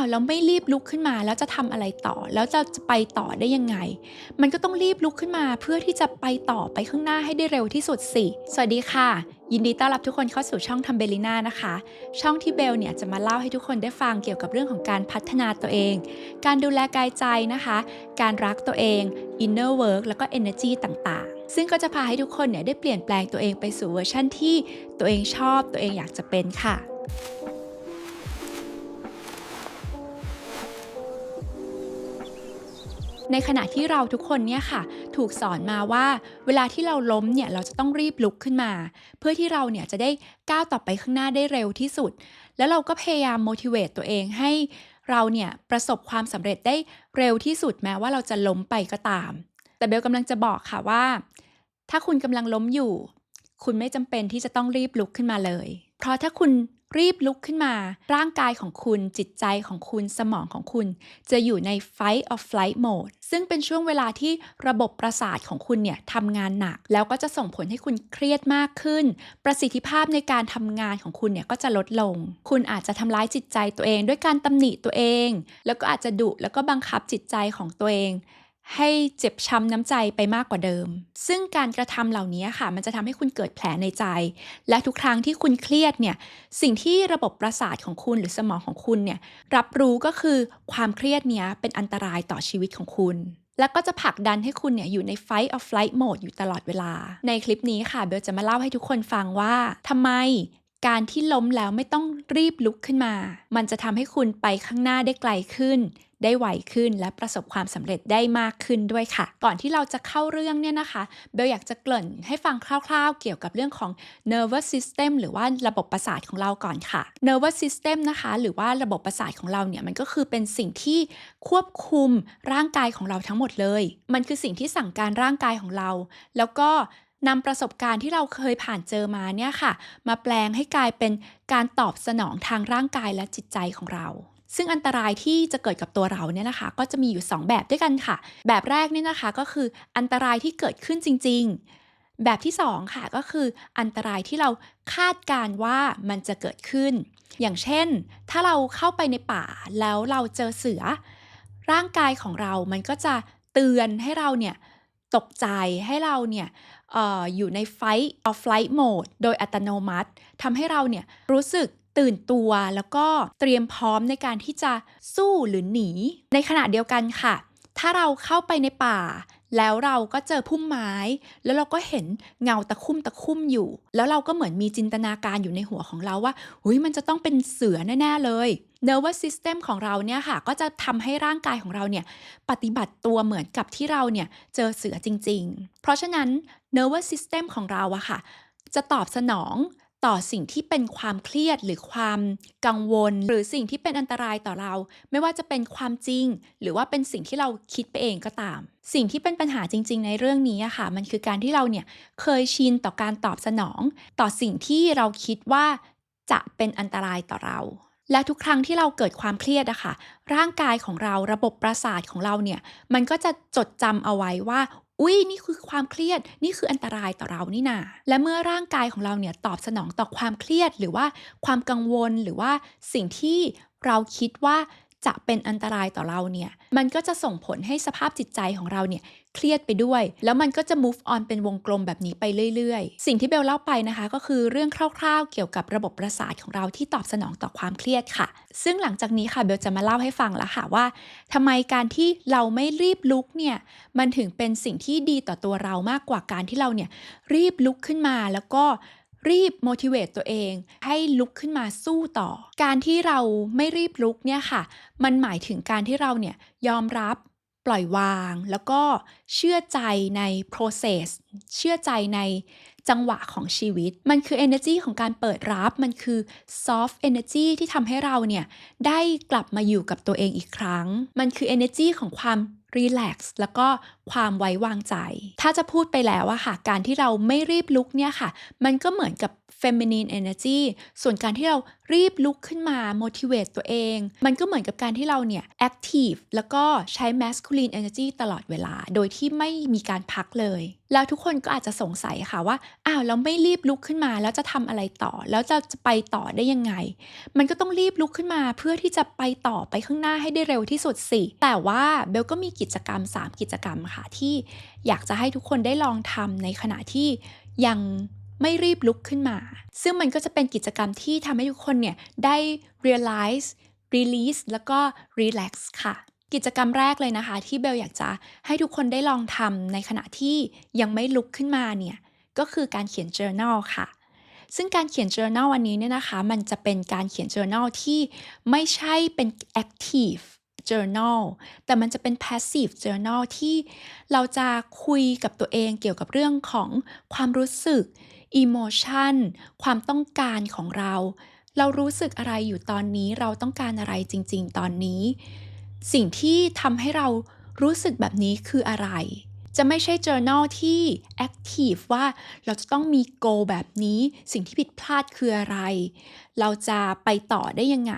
าวแล้วไม่รีบลุกขึ้นมา แล้วจะทำอะไรต่อ แล้วจะจะไปต่อได้ยังไง มันก็ต้องรีบลุกขึ้นมา เพื่อที่จะไปต่อไปข้างหน้าให้ได้เร็วที่สุดสิ สวัสดีค่ะ ยินดีต้อนรับทุกคนเข้าสู่ช่องทำเบลิน่านะคะ ช่องที่เบลเนี่ยจะมาเล่าให้ทุกคนได้ฟังเกี่ยวกับเรื่องของการพัฒนาตัวเอง การดูแลกายใจนะคะ การรักตัวเอง inner work แล้วก็ energy ต่างๆ ซึ่งก็จะพาให้ทุกคนเนี่ยได้เปลี่ยนแปลงตัวเองไปสู่เวอร์ชั่นที่ตัวเองชอบตัวเองอยากจะเป็นค่ะ ในขณะที่เราทุกคนเนี่ยค่ะ ถูกสอนมาว่า เวลาที่เราล้มเนี่ยเราจะต้องรีบลุกขึ้นมา เพื่อที่เราเนี่ยจะได้ก้าวต่อไปข้างหน้าได้เร็วที่สุด แล้วเราก็พยายาม motivate ตัวเองให้เราเนี่ยประสบความสำเร็จได้เร็วที่สุดแม้ว่าเราจะล้มไปก็ตาม แต่เบลกำลังจะบอกค่ะว่า ถ้าคุณกำลังล้มอยู่ คุณไม่จำเป็นที่จะต้องรีบลุกขึ้นมาเลย เพราะถ้าคุณ รีบลุกขึ้นมา ร่างกายของคุณจิตใจของคุณสมองของคุณ จะอยู่ใน fight or flight mode ซึ่งเป็นช่วงเวลาที่ระบบประสาทของคุณเนี่ยทำงานหนัก แล้วก็จะส่งผลให้คุณเครียดมากขึ้น ประสิทธิภาพในการทำงานของคุณเนี่ยก็จะลดลง คุณอาจจะทำร้ายจิตใจตัวเอง ด้วยการตำหนิตัวเอง แล้วก็อาจจะดุแล้วก็บังคับจิตใจของตัวเอง ให้เจ็บช้ำน้ำใจไปมากกว่าเดิม ซึ่งการกระทำเหล่านี้ค่ะ มันจะทำให้คุณเกิดแผลในใจ และทุกครั้งที่คุณเครียดเนี่ย สิ่งที่ระบบประสาทของคุณหรือสมองของคุณเนี่ย รับรู้ก็คือความเครียดเนี้ยเป็นอันตรายต่อชีวิตของคุณ แล้วก็จะผลักดันให้คุณเนี่ยอยู่ใน fight or flight mode อยู่ตลอดเวลา ในคลิปนี้ค่ะเบลจะมาเล่าให้ทุกคนฟังว่าทำไม การที่ล้มแล้วไม่ต้องรีบลุกขึ้นมา มันจะทำให้คุณไปข้างหน้าได้ไกลขึ้น ได้ไวขึ้นและประสบความสำเร็จได้มากขึ้นด้วยค่ะ ก่อนที่เราจะเข้าเรื่องเนี่ยนะคะ เบลอยากจะเกริ่นให้ฟังคร่าวๆ เกี่ยวกับเรื่องของ nervous system หรือว่าระบบประสาทของเราก่อนค่ะ nervous system นะคะ หรือว่าระบบประสาทของเราเนี่ยมันก็คือเป็นสิ่งที่ควบคุมร่างกายของเราทั้งหมดเลย มันคือสิ่งที่สั่งการร่างกายของเรา แล้วก็ นำประสบการณ์ที่เราเคยผ่านเจอมาเนี่ยค่ะ มาแปลงให้กลายเป็นการตอบสนองทางร่างกายและจิตใจของเรา ซึ่งอันตรายที่จะเกิดกับตัวเราเนี่ยนะคะ ก็จะมีอยู่ 2 แบบด้วยกันค่ะ แบบแรกเนี่ยนะคะก็คืออันตรายที่เกิดขึ้นจริง ๆ แบบที่ 2 ค่ะก็คืออันตรายที่เราคาดการว่ามันจะเกิดขึ้น อย่างเช่น ถ้าเราเข้าไปในป่าแล้วเราเจอเสือ ร่างกายของเรามันก็จะเตือนให้เราเนี่ย ตกใจให้เราเนี่ยอออยู่ใน fight or flight mode โดยอัตโนมัติทำให้เราเนี่ยรู้สึกตื่นตัวแล้วก็เตรียมพร้อมในการที่จะสู้หรือหนี ในขณะเดียวกันค่ะ ถ้าเราเข้าไปในป่า แล้วเราก็เจอพุ่มไม้ แล้วเราก็เห็นเงาตะคุ่มตะคุ่มอยู่ แล้วเราก็เหมือนมีจินตนาการอยู่ในหัวของเราว่าหุยมันจะต้องเป็นเสือแน่ๆเลย nervous system ของเราเนี่ยค่ะ ก็จะทำให้ร่างกายของเราเนี่ยปฏิบัติตัวเหมือนกับที่เราเนี่ยเจอเสือจริง ๆ เพราะฉะนั้น nervous system ของเราอะค่ะ จะตอบสนอง ต่อสิ่งที่เป็นความเครียดหรือความกังวล หรือสิ่งที่เป็นอันตรายต่อเรา ไม่ว่าจะเป็นความจริง หรือว่าเป็นสิ่งที่เราคิดไปเองก็ตาม สิ่งที่เป็นปัญหาจริง ๆ ในเรื่องนี้ค่ะ มันคือการที่เราเนี่ยเคยชินต่อการตอบสนอง ต่อสิ่งที่เราคิดว่าจะเป็นอันตรายต่อเราและทุกครั้งที่เราเกิดความเครียดอะค่ะร่างกายของเราระบบประสาทของเราเนี่ย มันก็จะจดจำเอาไว้ว่า อุ้ยนี่คือความเครียดนี่คืออันตรายต่อเรานี่นาและเมื่อร่างกายของเราเนี่ยตอบสนองต่อความเครียด หรือว่าความกังวลหรือว่าสิ่งที่เราคิดว่าจะเป็นอันตรายต่อเราเนี่ย มันก็จะส่งผลให้สภาพจิตใจของเราเนี่ย เครียดไปด้วย แล้วมันก็จะ move on เป็นวงกลมแบบนี้ไปเรื่อยๆ สิ่งที่เบลเล่าไปนะคะ ก็คือเรื่องคร่าวๆ เกี่ยวกับระบบประสาทของเราที่ตอบสนองต่อความเครียดค่ะ ซึ่งหลังจากนี้ค่ะเบลจะมาเล่าให้ฟังแล้วค่ะว่าทำไมการที่เราไม่รีบลุกเนี่ยมันถึงเป็นสิ่งที่ดีต่อตัวเรามากกว่าการที่เราเนี่ยรีบลุกขึ้นมาแล้วก็รีบ motivate ตัวเอง ให้ลุกขึ้นมาสู้ต่อ การที่เราไม่รีบลุกเนี่ยค่ะ มันหมายถึงการที่เราเนี่ยยอมรับ ปล่อยวาง แล้วก็เชื่อใจใน process เชื่อใจในจังหวะของชีวิต มันคือ energy ของการเปิดรับ มันคือ soft energy ที่ทำให้เราเนี่ย ได้กลับมาอยู่กับตัวเองอีกครั้ง มันคือ energy ของความรีแลกซ์แล้วก็ความไว้วางใจ ถ้าจะพูดไปแล้วอะค่ะ การที่เราไม่รีบลุกเนี่ยค่ะ มันก็เหมือนกับ feminine energy ส่วนการที่เรารีบลุกขึ้นมา motivate ตัวเอง มันก็เหมือนกับการที่เราเนี่ย active แล้วก็ใช้ masculine energy ตลอดเวลา โดยที่ไม่มีการพักเลย แล้วทุกคนก็อาจจะสงสัยค่ะว่า อ้าวเราไม่รีบลุกขึ้นมา แล้วจะทำอะไรต่อ แล้วจะจะไปต่อได้ยังไง มันก็ต้องรีบลุกขึ้นมาเพื่อที่จะไปต่อไปข้างหน้าให้ได้เร็วที่สุดสิ แต่ว่าเบลก็มีกิจกรรม 3 กิจกรรมค่ะที่อยากจะให้ทุกคนได้ลองทำในขณะที่ยัง ไม่รีบลุกขึ้นมา ซึ่งมันก็จะเป็นกิจกรรมที่ทำให้ทุกคนเนี่ยได้ realize release แล้วก็ relax ค่ะ กิจกรรมแรกเลยนะคะ ที่เบลอยากจะให้ทุกคนได้ลองทำในขณะที่ยังไม่ลุกขึ้นมาเนี่ย ก็คือการเขียน journal ค่ะ ซึ่งการเขียน journal อันนี้เนี่ยนะคะ มันจะเป็นการเขียน journal ที่ไม่ใช่เป็น active journal แต่มันจะเป็น passive journal ที่เราจะคุยกับตัวเองเกี่ยวกับเรื่องของความรู้สึก emotion ความต้องการของเรา เรารู้สึกอะไรอยู่ตอนนี้เราต้องการอะไรจริง ๆ ตอนนี้ สิ่งที่ทำให้เรารู้สึกแบบนี้คืออะไร จะไม่ใช่ journal ที่ active ว่าเราจะต้องมี goal แบบนี้ สิ่งที่ผิดพลาดคืออะไร เราจะไปต่อได้ยังไง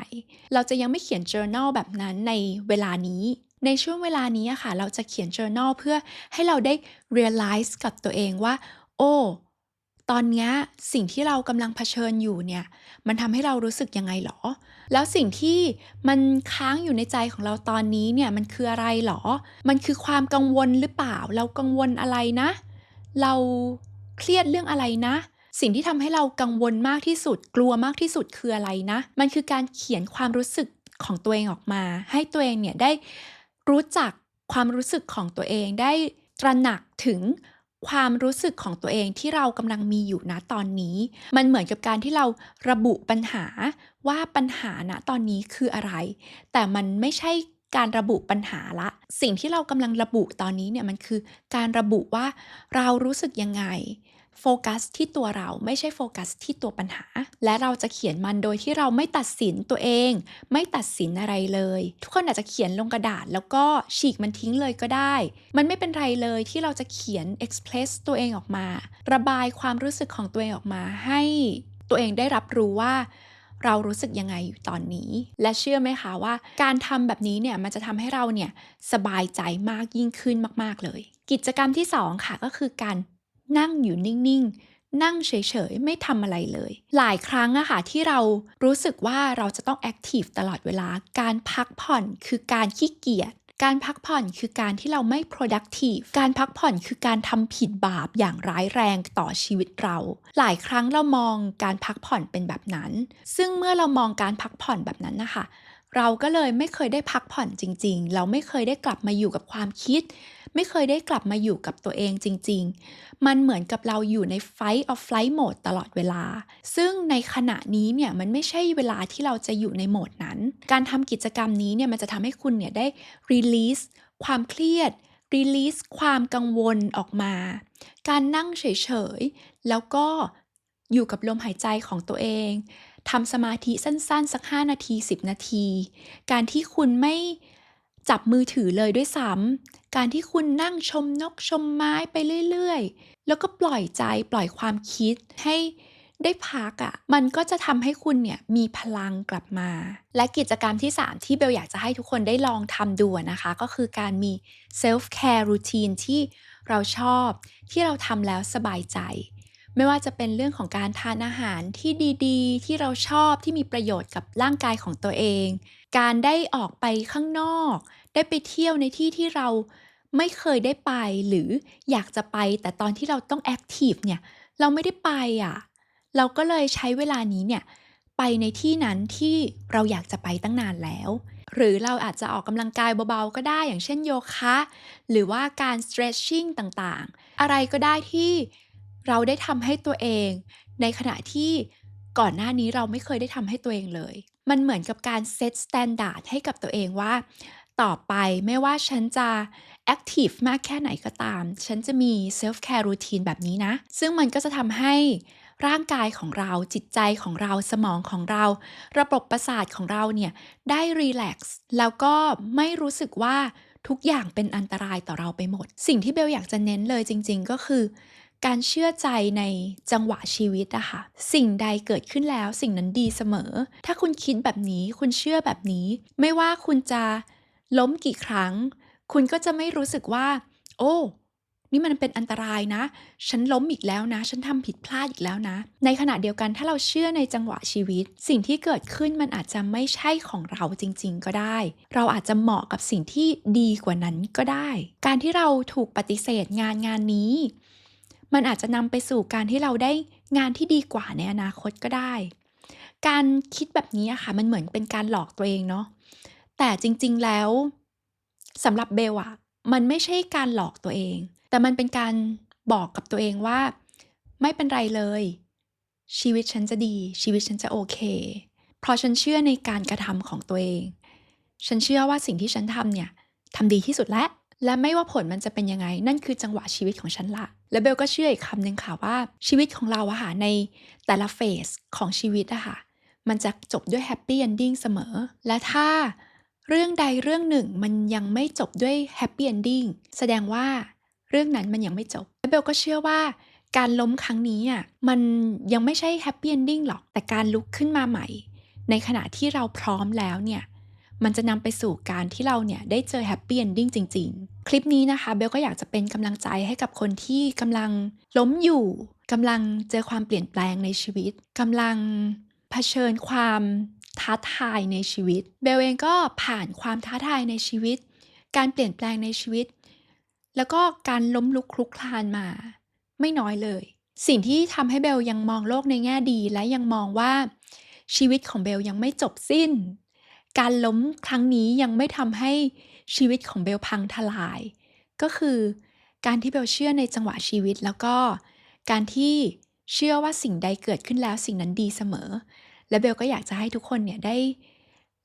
เราจะยังไม่เขียน journal แบบนั้นในเวลานี้ในช่วงเวลานี้อะค่ะ เราจะเขียน journal เพื่อให้เราได้ realize กับตัวเองว่า โอ้ ตอนนี้สิ่งที่เรากำลังเผชิญอยู่เนี่ย มันทำให้เรารู้สึกยังไงหรอ แล้วสิ่งที่มันค้างอยู่ในใจของเราตอนนี้เนี่ยมันคืออะไรหรอ มันคือความกังวลหรือเปล่า เรากังวลอะไรนะ เราเครียดเรื่องอะไรนะ สิ่งที่ทำให้เรากังวลมากที่สุด กลัวมากที่สุดคืออะไรนะ มันคือการเขียนความรู้สึกของตัวเองออกมา ให้ตัวเองเนี่ยได้รู้จักความรู้สึกของตัวเองได้ตระหนักถึง ความรู้สึกของตัวเองที่เรากำลังมีอยู่นะตอนนี้ มันเหมือนกับการที่เราระบุปัญหาว่าปัญหาณตอนนี้คืออะไร แต่มันไม่ใช่การระบุปัญหาละ สิ่งที่เรากำลังระบุตอนนี้เนี่ยมันคือการระบุว่าเรารู้สึกยังไง โฟกัสที่ตัวเราไม่ใช่โฟกัสที่ตัวปัญหา และเราจะเขียนมันโดยที่เราไม่ตัดสินตัวเอง ไม่ตัดสินอะไรเลย ทุกคนอาจจะเขียนลงกระดาษ แล้วก็ฉีกมันทิ้งเลยก็ได้ มันไม่เป็นไรเลยที่เราจะเขียน express ตัวเองออกมา ระบายความรู้สึกของตัวเองออกมาให้ตัวเองได้รับรู้ว่าเรารู้สึกยังไงอยู่ตอนนี้ และเชื่อไหมคะว่า การทำแบบนี้เนี่ยมันจะทำให้เราเนี่ยสบายใจมากยิ่งขึ้นมาก ๆ เลย กิจกรรมที่ 2 ค่ะก็คือการ นั่งอยู่นิ่งๆ นั่งเฉยๆ ไม่ทำอะไรเลย หลายครั้งอะค่ะที่เรารู้สึกว่าเราจะต้องแอคทีฟตลอดเวลา การพักผ่อนคือการขี้เกียจการพักผ่อนคือการที่เราไม่ productive การพักผ่อนคือการทำผิดบาปอย่างร้ายแรงต่อชีวิตเรา หลายครั้งเรามองการพักผ่อนเป็นแบบนั้น ซึ่งเมื่อเรามองการพักผ่อนแบบนั้นนะคะ เราก็เลยไม่เคยได้พักผ่อนจริง ๆ เราไม่เคยได้กลับมาอยู่กับความคิด ไม่เคยได้กลับมาอยู่กับตัวเองจริง ๆ มันเหมือนกับเราอยู่ใน fight or flight mode ตลอดเวลา ซึ่งในขณะนี้เนี่ยมันไม่ใช่เวลาที่เราจะอยู่ในโหมดนั้น การทำกิจกรรมนี้เนี่ยมันจะทำให้คุณเนี่ยได้ release ความเครียด release ความกังวลออกมา การนั่งเฉย ๆ แล้วก็อยู่กับลมหายใจของตัวเองทำสมาธิสั้น ๆ สัก 5 นาที 10 นาที การที่คุณไม่ จับมือถือเลยด้วยซ้ำการที่คุณนั่งชมนกชมไม้ไปเรื่อยๆ แล้วก็ปล่อยใจปล่อยความคิดให้ได้พักอะ่ะ มันก็จะทำให้คุณเนี่ยมีพลังกลับมา และกิจกรรมที่ 3 ที่เบลอยากจะให้ทุกคนได้ลองทำดูนะคะ ก็คือการมี self care routine ที่เราชอบที่เราทำแล้วสบายใจ ไม่ว่าจะเป็นเรื่องของการทานอาหารที่ดีๆ ที่เราชอบที่มีประโยชน์กับร่างกายของตัวเอง การได้ออกไปข้างนอก ได้ไปเที่ยวในที่ที่เราไม่เคยได้ไปหรืออยากจะไป แต่ตอนที่เราต้องแอคทีฟเนี่ยเราไม่ได้ไปอะเราก็เลยใช้เวลานี้เนี่ยไปในที่นั้นที่เราอยากจะไปตั้งนานแล้ว หรือเราอาจจะออกกำลังกายเบาๆก็ได้อย่างเช่นโยคะ หรือว่าการ stretching ต่างๆ อะไรก็ได้ที่ เราได้ทำให้ตัวเอง ในขณะที่ก่อนหน้านี้เราไม่เคยได้ทำให้ตัวเองเลย มันเหมือนกับการเซตสแตนดาร์ดให้กับตัวเองว่า ต่อไปไม่ว่าฉันจะแอคทีฟมากแค่ไหนก็ตาม ฉันจะมีเซลฟ์แคร์รูทีนแบบนี้นะ ซึ่งมันก็จะทำให้ร่างกายของเราจิตใจของเราสมองของเรา ระบบประสาทของเราเนี่ยได้รีแลกซ์แล้วก็ไม่รู้สึกว่าทุกอย่างเป็นอันตรายต่อเราไปหมด สิ่งที่เบลอยากจะเน้นเลยจริง ๆ ก็คือ การเชื่อใจในจังหวะชีวิตอะค่ะ สิ่งใดเกิดขึ้นแล้วสิ่งนั้นดีเสมอ ถ้าคุณคิดแบบนี้ คุณเชื่อแบบนี้ ไม่ว่าคุณจะล้มกี่ครั้ง คุณก็จะไม่รู้สึกว่า โอ้ นี่มันเป็นอันตรายนะ ฉันล้มอีกแล้วนะ ฉันทำผิดพลาดอีกแล้วนะ ในขณะเดียวกันถ้าเราเชื่อในจังหวะชีวิต สิ่งที่เกิดขึ้นมันอาจจะไม่ใช่ของเราจริง ๆ ก็ได้ เราอาจจะเหมาะกับสิ่งที่ดีกว่านั้นก็ได้ การที่เราถูกปฏิเสธงานงานนี้ มันอาจจะนำไปสู่การที่เราได้งานที่ดีกว่าในอนาคตก็ได้ การคิดแบบนี้อะค่ะ มันเหมือนเป็นการหลอกตัวเองเนาะแต่จริง ๆแล้วสำหรับเบลอะมันไม่ใช่การหลอกตัวเอง แต่มันเป็นการบอกกับตัวเองว่า ไม่เป็นไรเลย ชีวิตฉันจะดี ชีวิตฉันจะโอเค เพราะฉันเชื่อในการกระทำของตัวเอง ฉันเชื่อว่าสิ่งที่ฉันทำเนี่ยทำดีที่สุดแล้ว และไม่ว่าผลมันจะเป็นยังไง นั่นคือจังหวะชีวิตของฉันละ และเบลก็เชื่ออีกคำหนึ่งค่ะว่าชีวิตของเราอะค่ะในแต่ละเฟสของชีวิตอะค่ะมันจะจบด้วยแฮปปี้เอนดิ้งเสมอ และถ้าเรื่องใดเรื่องหนึ่งมันยังไม่จบด้วยแฮปปี้เอนดิ้งแสดงว่าเรื่องนั้นมันยังไม่จบ และเบลก็เชื่อว่าการล้มครั้งนี้อะมันยังไม่ใช่แฮปปี้เอนดิ้งหรอก แต่การลุกขึ้นมาใหม่ ในขณะที่เราพร้อมแล้วเนี่ย มันจะนำไปสู่การที่เราเนี่ยได้เจอแฮปปี้เอนดิ้งจริง ๆ คลิปนี้นะคะเบลก็อยากจะเป็นกำลังใจให้กับคนที่กำลังล้มอยู่กำลังเจอความเปลี่ยนแปลงในชีวิตกำลังเผชิญความท้าทายในชีวิต เบลเองก็ผ่านความท้าทายในชีวิต การเปลี่ยนแปลงในชีวิต แล้วก็การล้มลุกคลุกคลานมา ไม่น้อยเลย สิ่งที่ทำให้เบลยังมองโลกในแง่ดีและยังมองว่าชีวิตของเบลยังไม่จบสิ้น การล้มครั้งนี้ยังไม่ทำให้ชีวิตของเบลพังทลาย ก็คือการที่เบลเชื่อในจังหวะชีวิตแล้วก็การที่เชื่อว่าสิ่งใดเกิดขึ้นแล้วสิ่งนั้นดีเสมอ และเบลก็อยากจะให้ทุกคนเนี่ยได้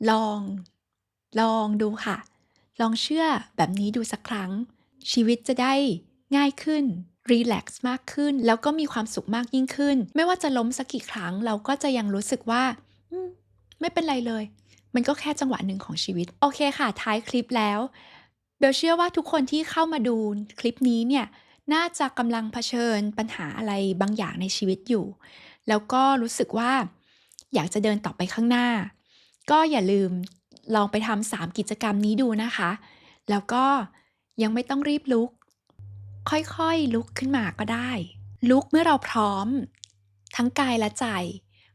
ลองลองดูค่ะ ลองเชื่อแบบนี้ดูสักครั้ง ชีวิตจะได้ง่ายขึ้นรีแลกซ์มากขึ้น แล้วก็มีความสุขมากยิ่งขึ้น ไม่ว่าจะล้มสักกี่ครั้ง เราก็จะยังรู้สึกว่าไม่เป็นไรเลย มันก็แค่จังหวะหนึ่งของชีวิต โอเคค่ะ ท้ายคลิปแล้วเบลเชื่อว่าทุกคนที่เข้ามาดูคลิปนี้เนี่ยน่าจะกำลังเผชิญปัญหาอะไรบางอย่างในชีวิตอยู่ แล้วก็รู้สึกว่า อยากจะเดินต่อไปข้างหน้า ก็อย่าลืมลองไปทำสามกิจกรรมนี้ดูนะคะ แล้วก็ยังไม่ต้องรีบลุก ค่อยๆลุกขึ้นมาก็ได้ ลุกเมื่อเราพร้อม ทั้งกายและใจ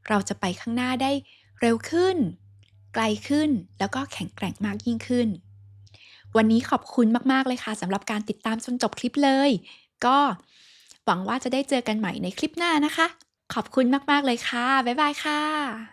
เราจะไปข้างหน้าได้เร็วขึ้น ไกลขึ้นแล้วก็แข็งแกร่งมากยิ่งขึ้น วันนี้ขอบคุณมากๆเลยค่ะสำหรับการติดตามจนจบคลิปเลย ก็หวังว่าจะได้เจอกันใหม่ในคลิปหน้านะคะ ขอบคุณมากๆเลยค่ะ บ๊ายบายค่ะ